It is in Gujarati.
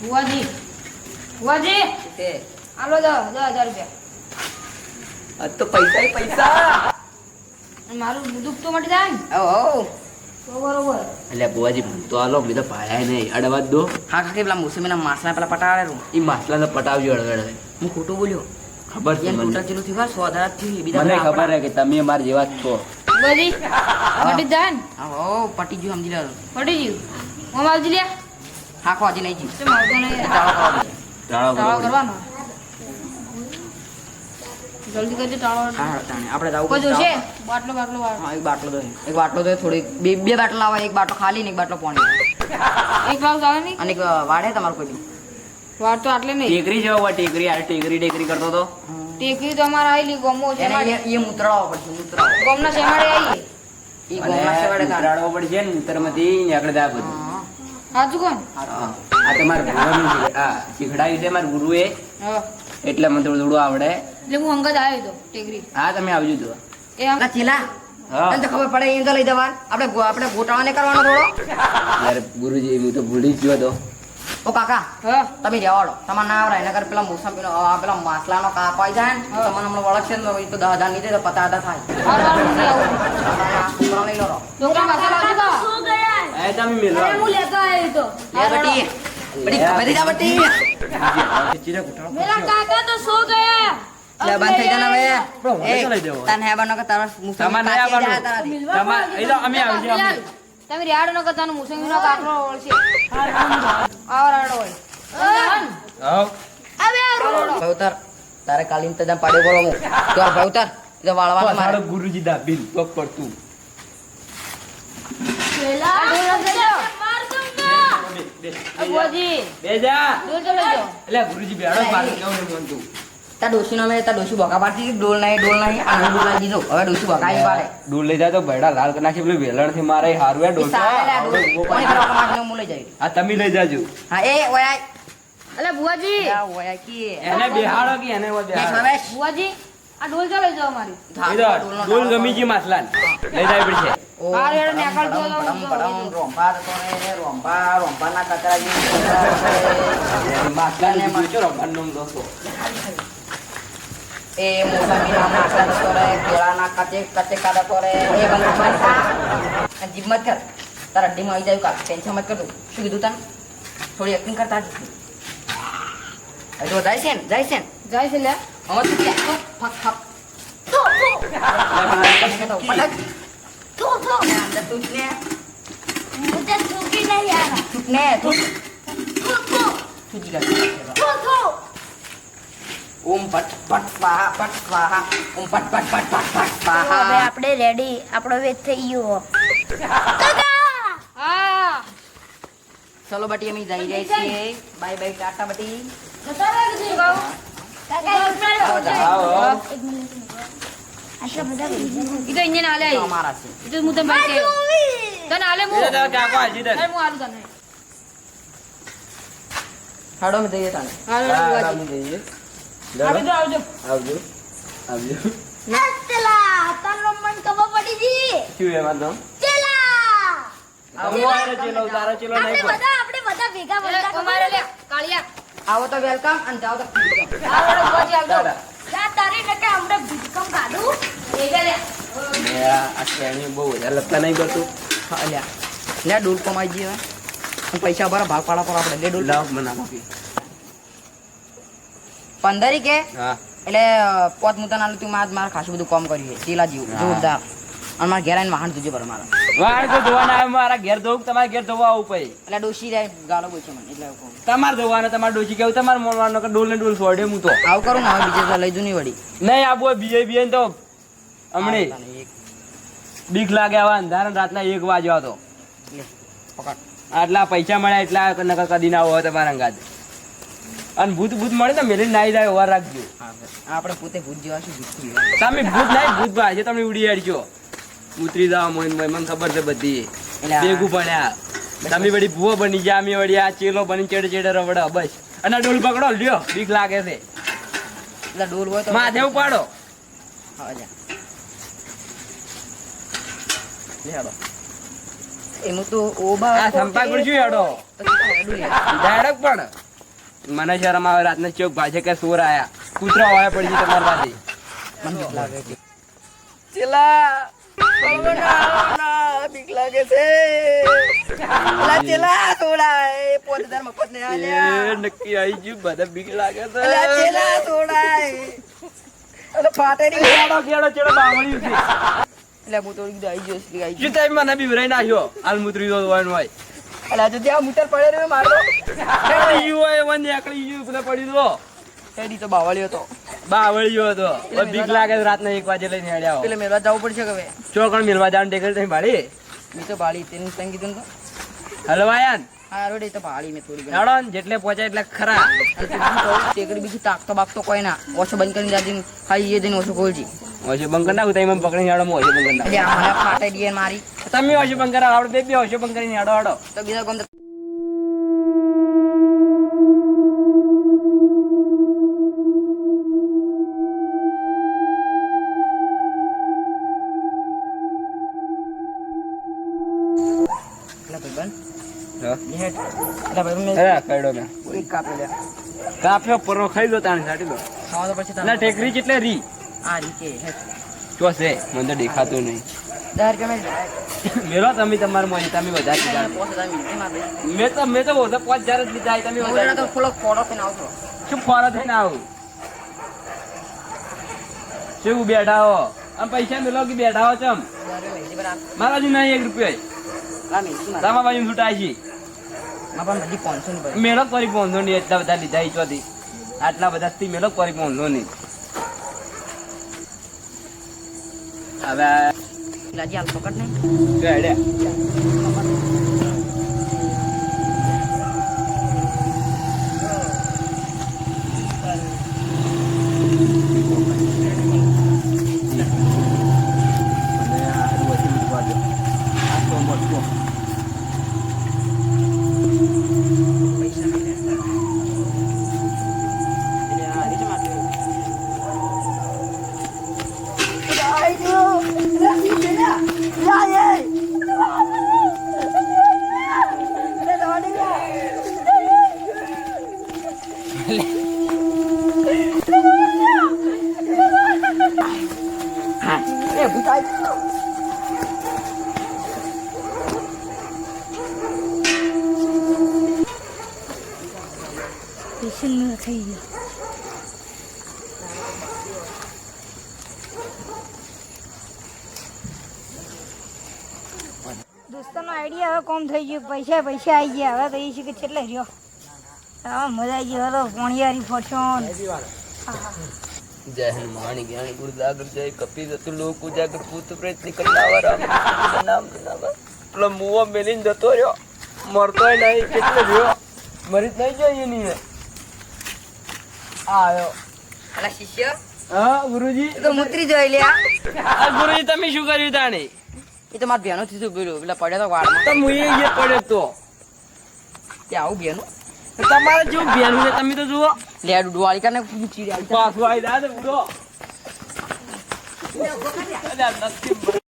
બુઆજી બુઆજી તે આલો દસ હજાર રૂપિયા. તો પૈસા પૈસા. મારું દુઃખ તો મટી જાય ને. ઓ તો બરોબર એટલે બુવાજી તો આલો મેં તો પાયા નહીં. અડવા જ દો. હા કાકી પેલા મોસમીના માસના પેલા પટાડેલું એ માસલા તો પટાવજો અડગડ હું ખોટું બોલ્યો? ખબર છે મને. ટોટલ ચેલું થયું સો હજાર બીજા મને ખબર છે કે તમે અમારા જેવા જ છો. બુઆજી મટી જાય ને. હા પટી ગયું સમજી લેવાનું પટી ગયું. હું માવજી લે હા ખો હજી નહીં તો માવતો નહીં ચાલો કરો ટાળો ટાળો કરવાનો. જલ્દી કરજો ટાળો હા હા તાણે આપણે જવું કોઈ જોશે બાટલો બાટલો બાટલો. હા એક બાટલો દો. એક બાટલો દો થોડી બે બે બાટલા આવે એક બાટલો ખાલી ને એક બાટલો પાણી. એક ગ્લાસ આવે નહીં અને એક વાડે તમારું કોઈ વાડ તો આટલે નહીં. ટેકરી જેવો હોય ટેકરી. આ ટેકરી ટેકરી કરતો તો. ટેકરી તો અમારે આવેલી ગમો છે એ- મૂતરાવો પડશે મૂતરાવો ગમના શેમાડે આવી એ ગમના શેમાડે. પડશે ને ઉત્તરમાંથી નીકળે બધું. એટલે મને થોડું થોડું આવડે. એટલે હું અંગત આવ્યો હતો ટેગરી હા તમે આવજો તો એ અંગત ચીલા. તને તો ખબર પડે એમ તો લઈ જવા આપણે આપણે ગોટાળો કરવાનો થોડો. યાર ગુરુજી હું તો ભૂલી ગયો તો. ઓ કાકા તમે જવાડો તમારે ના આવડે એના પેલા મોસમ પેલો પેલા માસલાનો કાપ આવી જાય ને તમને હમણાં વળગશે ને તો દહ હજાર નહીં તો પતા હજાર થાય. છોકરા લઈ લો એ તમે મેલો હું લેતો આવ્યો તો. લે બટી. બટી ખબર જા બટી? મેરા કાકા તો સો ગયા. લે બંધ થઈ જાના હવે. તને હે બનો કે તારા મુસલમાન તમાર નહીં આવવાનું તમાર એ તો અમે આવી જઈએ તમે રેડ નો કતાનો મુસલમાન નો કાકરો ઓળશે આવરાડ હોય. હવે. ભવતર તારે કાલી ઇંતજામ પાડ્યો બોલો હું. તો ભવતર તો વાળવાનો મારો. ગુરુજી દા બિલ પગ પડતું મારે હારું હે એ ડોલ સારા લે આ ડોલ. કોણી કરવા માટે હું લઈ જાય આ તમે લઈ જાજો. હા એ ઓય. અલે ભુવાજી. આ એને બેહાડો કે એને એમાં બેસ બેહાડો હવે બુઆજી આ ડોલ ચાલો જો અમારી ડોલ ગમી ગઈ માસલાન. લઈ જાય પડશે એ મોસંબીના માસા તારા અડ્ડીમાં આવી જાય કાલ. ટેન્શન મત કરતું. શું કીધું તને થોડી એક્ટિંગ કરતા જો છે ને જાય છે ને. જાય છે લે એટલે રેડી આપણો વેત થઈ ગયો. હા. ચલો બટી અમે જઈ રહ્યા છીએ. બાય બાય ટાટા બટી. જતા રહેજો. કાકા આટલા બધા ઈ તો અહીંયા આલે અમારા છે. ઈ તો હું ભાઈ કે તને આલે હું એ તો કાકો હાજી દે હું આલું તને. હાડો મેં જઈએ તાને. હાલો હા, બુઆજી જઈએ. આવજો આવજો. આવજો. આવજો. નસ્તલા તનો મન ખબર પડી જી શું એમાં તો? ચલા. તમારો ચેલો. તારો ચેલો આપણે નહીં પણ. બધા આપણે બધા ભેગા બધા તમારે લે કાળિયા. આવો તો વેલકમ અને જાઓ તો. આવડો બુઆજી આવજો તારી નકે હમણાં કાઢું એ લે લે. લે, આ શ્રેણી બહુ વધારે લગતા નહીં કરતું. અલ્યા. લે ડોલ કમાઈ જઈએ હું. પૈસા ભરા ભાગ પાડા પર આપણે લે ડોલ. લાવ મને આપી. પંદરી કે હા. એટલે પોત મુતા નાલું તું માર મારે ખાસું બધું કામ કર્યું છે. ચીલા જેવું. જોરદાર. અને મારા ઘેર આવીને વાહન તુજે પર મારા. વાહન તો ધોવાના આવે મારા ઘેર ધોવું તમારા ઘેર ધોવા આવું પછી? એટલે ડોશી રે ગાલો બોલ છે મને એટલે તમારે ધોવાના તમારે ડોસી કેવું? તમારે મોલવાનો કે ડોલ ને ડોલ છોડે હું તો. આવું કરું ને હવે બીજે લઈ જુ નહીં વળી નહીં આબુ બીજે બીજે તો હમણે બીક લાગે આવા અંધારા રાતના એક વાગ્યો હતો આટલા પૈસા મળ્યા એટલા નકર કદી ના હોય તમારા અંગાત. અને ભૂત ભૂત મળે ને મેલી નાઈ જાય વાર રાખજો. આપણે પોતે ભૂત જેવા શું ભૂત તમે ભૂત નહીં ભૂત ભાઈ તમે ઉડી આડજો ઉતરી જાવ મોઈન મને ખબર છે બધી. ભેગું પડ્યા. તમે વળી ભૂવો બની ગયા અમે વળી આ ચેલો બની ચેડે ચેડે રવડે બસ. અને ડોલ પકડો લ્યો બીક લાગે છે. એટલે ડોલ હોય તો માથે ઉપાડો. એનું તો ઓબા આ સંપા હેડું. લે. ડાયરેક્ટ પણ. મને શરમ આવે રાતના ચોક ભાજે કે સોર આયા. કૂતરા હોય પડી તમારી પાસે ચેલા. બીક લાગે છે એટલે હું તોડી આવી ગયો મને બીવરાઈ નાખ્યો હાલ મુતરી દો હોય હોય અલા જો ત્યાં મુતર પડે રહ્યો મારો હોય એમાં નીકળી ગયું પડી દો એડી તો બાવળી તો બાવળ્યો હતો. બીક લાગે રાતના એક વાગે લઈને હેડ્યા એટલે મેળવા જવું પડશે હવે? ચોકણ મિલવા જવાનું ટેકર તમે ભાડી મેં તો ભાળી. તેનું તને કીધું તો? તો ભાળી મેં થોડી હેડો ને જેટલે પહોંચાય એટલે ખરા. ટેકડી બીજું તાકતો બાકતો કોઈ ના. ઓછો બંધ કરીને જાજી ખાઈ એ જઈને ઓછો ખોલજી. ઓછો બંકર નાખું તમે પકડીને હેડો ઓછો બંકર નાખું. મને ફાટે દીએ મારી. તમે ઓછો બંકર આપણે બે બે ઓછો બંધ કરીને હેડો હેડો. તો બીજા ગમ કાપ્યો પરો ખાઈ દો તાણે સાટી દો તો પછી ના ટેકરી કેટલે રી? આ રીતે હે. ચો છે મને તો દેખાતું નહીં. દસ રૂપિયા મેં તમે તમારા મોની તમે વધારે કીધા પોસ હજાર મિલતી મારે મેં તો મેં તો ઓછા પાંચ હજાર જ લીધા તમે હું તો થોડો ફોડો થઈને આવતો શું ફોરા થઈને આવું? શું બેઠા હો? આમ પૈસા મેલો કે બેઠા હો ચમ? મારા હજુ નહીં એક રૂપિયા તમારા બાજુ છૂટા છે? પણ બધી પાંચસો ની પડી કરી પહોંચો નહીં એટલા બધા લીધા ઈ આટલા બધા થી મેળો કરી પહોંચો નહીં. હવે લાજી હાલ પકડ નહીં. પેશન્ટ થઈ ગયો દોસ્તોનો આઈડિયા હવે કોમ થઈ ગયો. પૈસા પૈસા આવી ગયા. હવે તો એ છે કે છેલ્લે રહ્યો. હા, મજા આવી ગયો હવે પોણિયારી ફોટોન જય હનુમાન જ્ઞાન ગુરુદાગર જય કપી જતું લોક ઉજાગર પૂત પ્રયત્ન નીકળનાવા રામ નામ જનાવા પેલો મુવો મેલીને જતો રહ્યો. મરતો નહીં કેટલો રહ્યો? મરી જ નહીં જાય એની આવ્યો અલા શિષ્ય? હા ગુરુજી. તો મુતરી જોઈ લ્યા. આ ગુરુજી તમે શું કર્યું તાણે? એ તો મારા બેનો થી શું ગયું પેલા પડ્યો તો વાળમાં. તો મુએ પડ્યો તો. ત્યાં આવું બેનું તમારે જો બેનું છે તમે તો જુઓ. લે ડુવાળી કને રહ્યા પાછું આવી દા ઉડો. અલ્યા, નથી